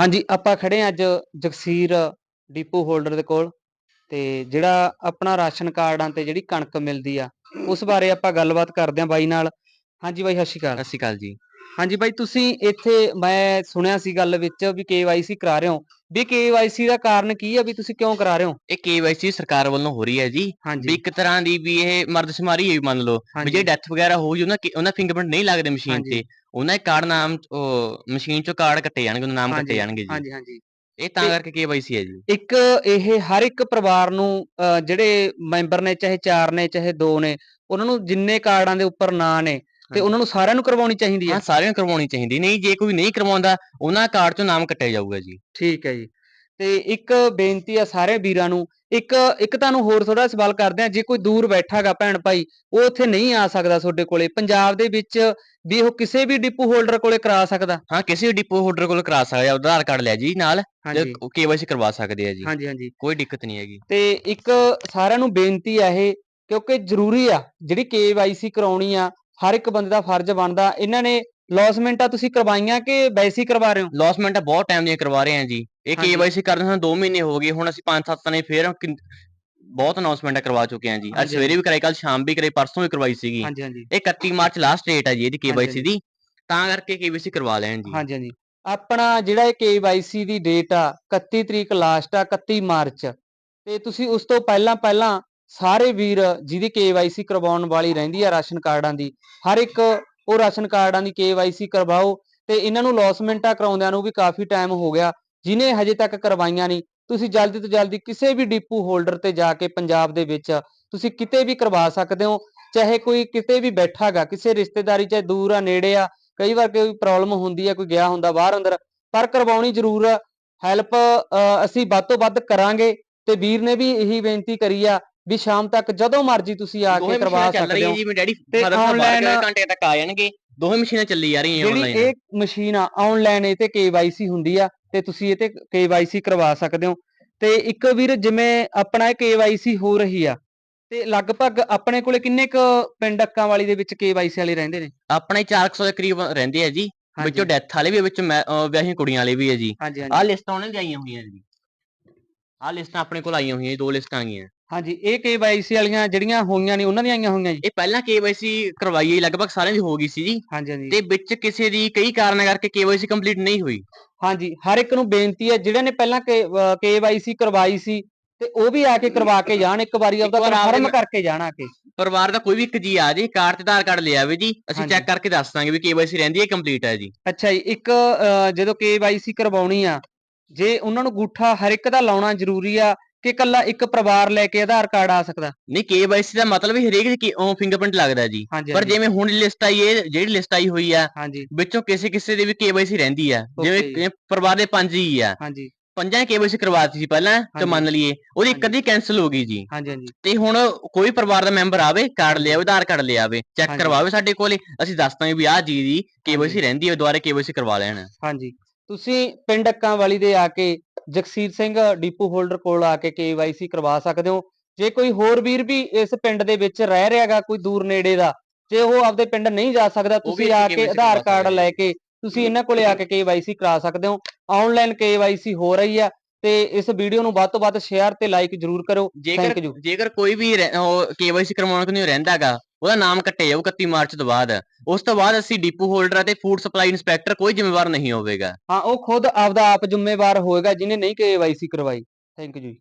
ਹਾਂਜੀ ਆਪਾਂ ਖੜੇ ਹਾਂ ਅੱਜ ਜਗਸੀਰ ਡੀਪੂ ਹੋਲਡਰ ਦੇ ਕੋਲ ਤੇ ਜਿਹੜਾ ਆਪਣਾ ਰਾਸ਼ਨ ਕਾਰਡਾਂ ਤੇ ਜਿਹੜੀ ਕਣਕ ਮਿਲਦੀ ਆ ਉਸ ਬਾਰੇ ਆਪਾਂ ਗੱਲਬਾਤ ਕਰਦੇ ਹਾਂ ਬਾਈ ਨਾਲ। ਹਾਂਜੀ ਬਾਈ ਸਤਿ ਸ਼੍ਰੀ ਅਕਾਲ। ਸਤਿ ਸ਼੍ਰੀ ਅਕਾਲ ਜੀ। ਹਾਂਜੀ ਬਾਈ ਤੁਸੀਂ ਇੱਥੇ ਮੈਂ ਸੁਣਿਆ ਸੀ ਗੱਲ ਵਿੱਚ ਵੀ KYC ਕਰਾ ਰਹੇ ਹੋ। ਵੀ KYC ਦਾ ਕਾਰਨ ਕੀ ਆ? ਵੀ ਤੁਸੀਂ ਕਿਉਂ ਕਰਾ ਰਹੇ ਹੋ? ਇਹ KYC ਸਰਕਾਰ ਵੱਲੋਂ ਹੋ ਰਹੀ ਹੈ ਜੀ। ਵੀ ਇੱਕ ਤਰ੍ਹਾਂ ਦੀ ਵੀ ਇਹ ਮਰਦਸ਼ੁਮਾਰੀ ਹੈ ਮੰਨ ਲਓ। ਵੀ ਜੇ ਡੈਥ ਵਗੈਰਾ ਹੋ ਜੀ ਉਹਨਾਂ ਕੀ- ਉਹਨਾਂ ਫਿੰਗਰਪ੍ਰਿੰਟ ਨਹੀਂ ਲੱਗਦੇ ਮਸ਼ੀਨ। ਤੇ। ਉਹਨਾਂ ਦੇ ਕਾਰਡ ਨਾਮ ਉਹ ਮਸ਼ੀਨ ਚੋਂ ਕਾਰਡ ਕੱਟੇ ਜਾਣਗੇ ਉਹਨਾਂ ਨਾਮ ਕੱਟੇ ਜਾਣਗੇ ਜੀ। ਹਾਂਜੀ ਹਾਂਜੀ। ਇਹ ਤਾਂ ਕਰਕੇ KYC ਹੈ ਜੀ। ਇੱਕ ਇਹ ਹਰ ਇੱਕ ਪਰਿਵਾਰ ਨੂੰ ਅਹ, ਜਿਹੜੇ ਮੈਂਬਰ ਨੇ ਚਾਹੇ 4 ਨੇ ਚਾਹੇ 2 ਨੇ ਉਹਨਾਂ ਨੂੰ ਜਿੰਨੇ ਕਾਰਡਾਂ ਦੇ ਉੱਪਰ ਨਾਂ ਨੇ ਤੇ। ਉਹਨਾਂ ਨੂੰ ਸਾਰਿਆਂ ਨੂੰ ਕਰਵਾਉਣੀ ਚਾਹੀਦੀ ਹੈ ਹਾਂ ਸਾਰਿਆਂ ਨੂੰ ਕਰਵਾਉਣੀ ਚਾਹੀਦੀ। ਨਹੀਂ ਜੇ ਕੋਈ ਨਹੀਂ ਕਰਵਾਉਂਦਾ ਉਹਨਾਂ ਕਾਰਡ ਚੋਂ ਨਾਮ ਕੱਟਿਆ ਜਾਊਗਾ ਜੀ। ਠੀਕ ਹੈ ਜੀ। ਤੇ ਇੱਕ ਬੇਨਤੀ ਆ ਸਾਰੇ ਵੀਰਾਂ ਨੂੰ ਇੱਕ ਇੱਕ ਤੁਹਾਨੂੰ ਹੋਰ ਥੋੜਾ ਸਵਾਲ ਕਰਦੇ ਆ ਜੇ ਕੋਈ ਦੂਰ ਬੈਠਾਗਾ ਭੈਣ ਭਾਈ ਉਹ ਉੱਥੇ ਨਹੀਂ ਆ ਸਕਦਾ ਤੁਹਾਡੇ ਕੋਲੇ ਪੰਜਾਬ ਦੇ ਵਿੱਚ ਵੀ ਉਹ ਕਿਸੇ ਵੀ ਡਿਪੂ ਹੋਲਡਰ ਕੋਲੇ ਕਰਾ ਸਕਦਾ? ਹਾਂ ਕਿਸੇ ਵੀ ਡਿਪੋ ਹੋਲਡਰ ਕੋਲ ਕਰਾ ਸਕਦਾ ਹੈ ਆਧਾਰ ਕਾਰਡ ਲਿਆ ਜੀ ਨਾਲ ਹਾਂਜੀ। KYC ਕਰਵਾ ਸਕਦੇ ਆ ਜੀ। ਹਾਂਜੀ ਹਾਂਜੀ। ਕੋਈ ਦਿੱਕਤ ਨਹੀਂ ਹੈਗੀ। ਤੇ ਇੱਕ ਸਾਰਿਆਂ ਨੂੰ ਬੇਨਤੀ ਆ ਇਹ ਕਿਉਂਕਿ ਜ਼ਰੂਰੀ ਆ ਜਿਹੜੀ KYC ਕਰਾਉਣੀ ਆ ਹਰ ਇੱਕ ਬੰਦੇ ਦਾ ਫਰਜ਼ ਬਣਦਾ ਇਹਨਾਂ ਨੇ ਲੌਸਮੈਂਟਾਂ ਤੁਸੀਂ ਕਰਵਾਈਆਂ ਕਿ ਵੈਸੇ ਹੀ ਕਰਵਾ ਰਹੇ ਹੋ? ਲੌਸਮੈਂਟ ਬਹੁਤ ਟਾਈਮ ਦੀਆਂ ਕਰਵਾ ਰਹੇ ਆ ਜੀ। ਇਹ ਹਾਂਜੀ। KYC ਕਰਦੇ ਸਾਨੂੰ 2 ਮਹੀਨੇ ਹੋ ਗਏ ਹੁਣ ਅਸੀਂ 5-7 ਨੇ ਫੇਰ ਕਿੰਨ- ਬਹੁਤ ਅਨਾਉਂਸਮੈਂਟਾਂ ਕਰਵਾ ਚੁੱਕੇ ਆ ਜੀ। ਅੱਜ ਹਾਂਜੀ, ਸਵੇਰੇ ਵੀ ਕਰਾਈ ਕੱਲ ਸ਼ਾਮ ਵੀ ਕਰਾਈ ਪਰਸੋਂ ਵੀ ਕਰਵਾਈ ਸੀਗੀ। ਹਾਂਜੀ ਹਾਂਜੀ। ਇਹ 31 ਮਾਰਚ ਲਾਸਟ ਡੇਟ ਹੈ ਜੀ ਇਹਦੀ ਹਾਂਜੀ, KYC ਦੀ। ਤਾਂ ਕਰਕੇ KYC ਕਰਵਾ ਲੈਣ ਜੀ। ਹਾਂਜੀ ਹਾਂਜੀ। ਆਪਣਾ ਜਿਹੜਾ ਇਹ KYC ਦੀ ਡੇਟ ਆ 31 ਤਰੀਕ ਲਾਸਟ ਆ 31 ਮਾਰਚ। ਤੇ ਤੁਸੀਂ ਉਸ ਤੋਂ ਪਹਿਲਾਂ ਪਹਿਲਾਂ ਸਾਰੇ ਵੀਰ ਜਿਹਦੀ KYC ਕਰਵਾਉਣ ਵਾਲੀ ਰਹਿੰਦੀ ਆ ਰਾਸ਼ਨ ਕਾਰਡਾਂ ਦੀ ਹਰ ਇੱਕ ਉਹ ਰਾਸ਼ਨ ਕਾਰਡਾਂ ਦੀ KYC ਕਰਵਾਓ ਤੇ ਇਹਨਾਂ ਨੂੰ ਲੌਸਮੈਂਟਾਂ ਕਰਾਉਂਦਿਆਂ ਨੂੰ ਵੀ ਕਾਫੀ ਟਾਈਮ ਹੋ ਗਿਆ, ਜਿਨੇ ਹਜੇ ਤੱਕ ਕਰਵਾਈਆਂ ਨਹੀਂ, ਤੁਸੀਂ ਜਲਦੀ ਤੋਂ ਜਲਦੀ ਕਿਸੇ ਵੀ ਡਿਪੂ ਹੋਲਡਰ ਤੇ ਜਾ ਕੇ ਪੰਜਾਬ ਦੇ ਵਿੱਚ ਤੁਸੀਂ ਕਿਤੇ ਵੀ ਕਰਵਾ ਸਕਦੇ ਹੋ, ਚਾਹੇ ਕੋਈ ਕਿਤੇ ਵੀ ਬੈਠਾਗਾ ਕਿਸੇ ਰਿਸ਼ਤੇਦਾਰੀ ਚਾਹੇ ਦੂਰ ਆ, ਨੇੜੇ ਆ, ਕਈ ਵਾਰ ਕੋਈ ਪ੍ਰੋਬਲਮ ਹੁੰਦੀ ਹੈ ਕੋਈ ਗਿਆ ਹੁੰਦਾ ਬਾਹਰ ਅੰਦਰ, ਪਰ ਕਰਵਾਉਣੀ ਜ਼ਰੂਰ ਹੈਲਪ ਅਸੀਂ ਵੱਧ ਤੋਂ ਵੱਧ ਕਰਾਂਗੇ ਤੇ ਵੀਰ ਨੇ ਵੀ ਇਹੀ ਬੇਨਤੀ ਕਰੀ ਆ ਵੀ ਸ਼ਾਮ ਤੱਕ ਜਦੋਂ ਮਰਜ਼ੀ ਤੁਸੀਂ ਆ ਕੇ ਕਰਵਾ ਸਕਦੇ ਹੋ। ਜੀ ਮੇਰੇ ਡੈਡੀ ਫਾਦਰ ਸਾਹਿਬ ਬਾਹਰ ਘੰਟੇ ਤੱਕ ਆ ਜਾਣਗੇ। ਦੋਵੇਂ ਮਸ਼ੀਨਾਂ ਚੱਲੀ ਜਾ ਰਹੀਆਂ ਜਿਹੜੀ ਆਨਲਾਈਨ ਇਹ ਮਸ਼ੀਨ ਆ ਆਨਲਾਈਨ ਇਹ ਤੇ KYC ਹੁੰਦੀ ਆ ਤੇ ਤੁਸੀਂ ਇਹ ਤੇ KYC ਕਰਵਾ ਸਕਦੇ ਹੋ। ਤੇ ਇੱਕ ਵੀਰ ਜਿਵੇਂ ਆਪਣਾ ਇਹ KYC ਹੋ ਰਹੀ ਆ ਤੇ ਲਗਭਗ ਆਪਣੇ ਕੋਲੇ ਕਿੰਨੇ ਕ ਪਿੰਡ ਅੱਕਾਂ ਵਾਲੀ ਦੇ ਵਿੱਚ KYC ਵਾਲੇ ਰਹਿੰਦੇ ਨੇ? ਆਪਣੇ 400 ਦੇ ਕਰੀਬ ਰਹਿੰਦੇ ਆ ਜੀ ਵਿੱਚੋਂ ਡੈਥ ਵਾਲੇ ਵੀ ਆ, ਵਿੱਚ ਮੈਂ- ਅਹ ਵਿਆਹੀ ਕੁੜੀਆਂ ਵਾਲੇ ਵੀ ਆ ਜੀ। ਹਾਂਜੀ ਲਿਸਟਾਂ ਉਹਨਾਂ ਦੀ ਆਈਆਂ ਹੋਈਆਂ ਜੀ। ਆਹ ਲਿਸਟਾਂ ਆਪਣੇ ਕੋਲ ਆਈਆਂ ਹੋਈਆਂ ਦੋ ਲਿਸਟਾਂ ਆ ਗਈਆਂ ਹਾਂਜੀ ਇਹ KYC ਵਾਲੀਆਂ ਜਿਹੜੀਆਂ ਹੋਈਆਂ ਨੇ ਉਹਨਾਂ ਦੀਆਂ ਆਈਆਂ ਹੋਈਆਂ ਜੀ? ਇਹ ਪਹਿਲਾਂ KYC ਕਰਵਾਈ ਹੈ ਲਗਭਗ ਸਾਰਿਆਂ ਦੀ ਹੋ ਗਈ ਸੀ ਜੀ। ਹਾਂਜੀ ਹਾਂਜੀ। ਤੇ ਵਿੱਚ ਕਿਸੇ ਦੀ ਕਈ ਕਾਰਨਾਂ ਕਰਕੇ KYC ਕੰਪਲੀਟ ਨਹੀਂ ਹੋਈ। ਹਾਂਜੀ ਹਰ ਇੱਕ ਨੂੰ ਬੇਨਤੀ ਹੈ ਜਿਹੜੇ ਨੇ ਪਹਿਲਾਂ KYC ਕਰਵਾਈ ਸੀ ਤੇ ਉਹ ਵੀ ਆ ਕੇ ਕਰਵਾ ਕੇ ਜਾਣ ਇੱਕ ਵਾਰੀ ਆਪਦਾ ਕਨਫਰਮ ਕਰਕੇ ਜਾਣ ਆ ਕੇ। ਪਰਿਵਾਰ ਦਾ ਕੋਈ ਵੀ ਇੱਕ ਜੀ ਆ ਜੇ ਕਾਰਡ ਤੇ ਆਧਾਰ ਕਾਰਡ ਲੈ ਆਵੇ ਜੀ ਅਸੀਂ। ਚੈੱਕ ਕਰਕੇ ਦੱਸ ਦਾਂਗੇ ਵੀ KYC ਰਹਿੰਦੀ ਹੈ ਕੰਪਲੀਟ ਹੈ ਜੀ। ਅੱਛਾ ਜੀ ਇੱਕ ਜਦੋਂ KYC ਕਰਵਾਉਣੀ ਆ ਜੇ ਉਹਨਾਂ ਨੂੰ ਗੂਠਾ ਹਰ ਇੱਕ ਦਾ ਲਾਉਣਾ ਜ਼ਰੂਰੀ ਆ ਕਿ ਇਕੱਲਾ ਇੱਕ ਪਰਿਵਾਰ ਲੈ ਕੇ ਆਧਾਰ ਕਾਰਡ ਆ ਸਕਦਾ? ਨਹੀਂ KYC ਦਾ ਮਤਲਬ ਹੀ ਹਰੇਕ ਦੀ ਫਿੰਗਰਪ੍ਰਿੰਟ ਲੱਗਦਾ ਜੀ। ਹਾਂਜੀ ਪਰ ਹਾਂਜੀ, ਜਿਵੇਂ ਹੁਣ ਲਿਸਟ ਆਈ ਹੈ ਜਿਹੜੀ ਲਿਸਟ ਆਈ ਹੋਈ ਆ ਹਾਂਜੀ। ਵਿੱਚੋਂ ਕਿਸੇ ਕਿਸੇ ਦੀ ਵੀ KYC ਰਹਿੰਦੀ ਆ। ਜਿਵੇਂ Okay ਪਰਿਵਾਰ ਦੇ ਪੰਜ ਹੀ ਆ। ਹਾਂਜੀ। ਪੰਜਾਂ ਨੇ KYC ਕਰਵਾਤੀ ਸੀ ਪਹਿਲਾਂ ਤੇ ਹਾਂਜੀ। ਮੰਨ ਲਈਏ ਉਹਦੀ ਇੱਕ। ਅੱਧੀ ਕੈਨਸਲ ਹੋ ਗਈ ਜੀ। ਹਾਂਜੀ ਹਾਂਜੀ। ਤੇ ਹੁਣ ਕੋਈ ਪਰਿਵਾਰ ਦਾ ਮੈਂਬਰ ਆਵੇ ਕਾਰਡ ਲਿਆਵੇ ਆਧਾਰ ਕਾਰਡ ਲਿਆਵੇ ਚੈੱਕ ਹਾਂਜੀ। ਕਰਵਾਵੇ ਸਾਡੇ ਕੋਲੇ ਅਸੀਂ ਦੱਸ ਦਾਂਗੇ ਵੀ ਆਹ ਜੀ ਦੀ ਹਾਂਜੀ। KYC ਰਹਿੰਦੀ ਹੈ ਦੁਬਾਰਾ KYC ਕਰਵਾ ਲੈਣ। ਹਾਂਜੀ। ਤੁਸੀਂ ਪਿੰਡ ਅੱਕਾਂ ਵਾਲੀ ਦੇ ਆ ਕੇ ਜਗਸੀਰ ਸਿੰਘ ਡੀਪੂ ਹੋਲਡਰ ਕੋਲ ਆ ਕੇ KYC ਕਰਵਾ ਸਕਦੇ ਹੋ। ਜੇ ਕੋਈ ਹੋਰ ਵੀਰ ਵੀ ਇਸ ਪਿੰਡ ਦੇ ਵਿੱਚ ਰਹਿ ਰਿਹਾਗਾ ਕੋਈ ਦੂਰ ਨੇੜੇ ਦਾ ਜੇ ਉਹ ਆਪਦੇ ਪਿੰਡ ਨਹੀਂ ਜਾ ਸਕਦਾ ਤੁਸੀਂ ਆ ਕੇ ਆਧਾਰ ਕਾਰਡ ਲੈ ਕੇ ਤੁਸੀਂ ਇਹਨਾਂ ਕੋਲੇ ਆ ਕੇ KYC ਕਰਾ ਸਕਦੇ ਹੋ। ਆਨਲਾਈਨ KYC ਹੋ ਰਹੀ ਆ ਤੇ ਇਸ ਵੀਡੀਓ ਨੂੰ ਵੱਧ ਤੋਂ ਵੱਧ ਸ਼ੇਅਰ ਤੇ ਲਾਈਕ ਜਰੂਰ ਕਰੋ ਜੇਕਰ ਜੇਕਰ ਕੋਈ ਵੀ KYC ਕਰਵਾਉਣ ਕੋਈ ਰਹਿੰਦਾਗਾ ਉਹਦਾ ਨਾਮ ਕੱਟੇ ਜਾਊ 31 ਮਾਰਚ ਤੋਂ ਬਾਅਦ। ਉਸ ਤੋਂ ਬਾਅਦ ਅਸੀਂ ਡਿਪੂ ਹੋਲਡਰ ਅਤੇ ਫੂਡ ਸਪਲਾਈ ਇਨਸਪੈਕਟਰ ਕੋਈ ਜ਼ਿੰਮੇਵਾਰ ਨਹੀਂ ਹੋਵੇਗਾ। ਹਾਂ ਉਹ ਖੁਦ ਆਪਦਾ ਆਪ ਜ਼ਿੰਮੇਵਾਰ ਹੋਏਗਾ ਜਿਹਨੇ ਨਹੀਂ KYC ਕਰਵਾਈ। ਥੈਂਕ ਯੂ ਜੀ।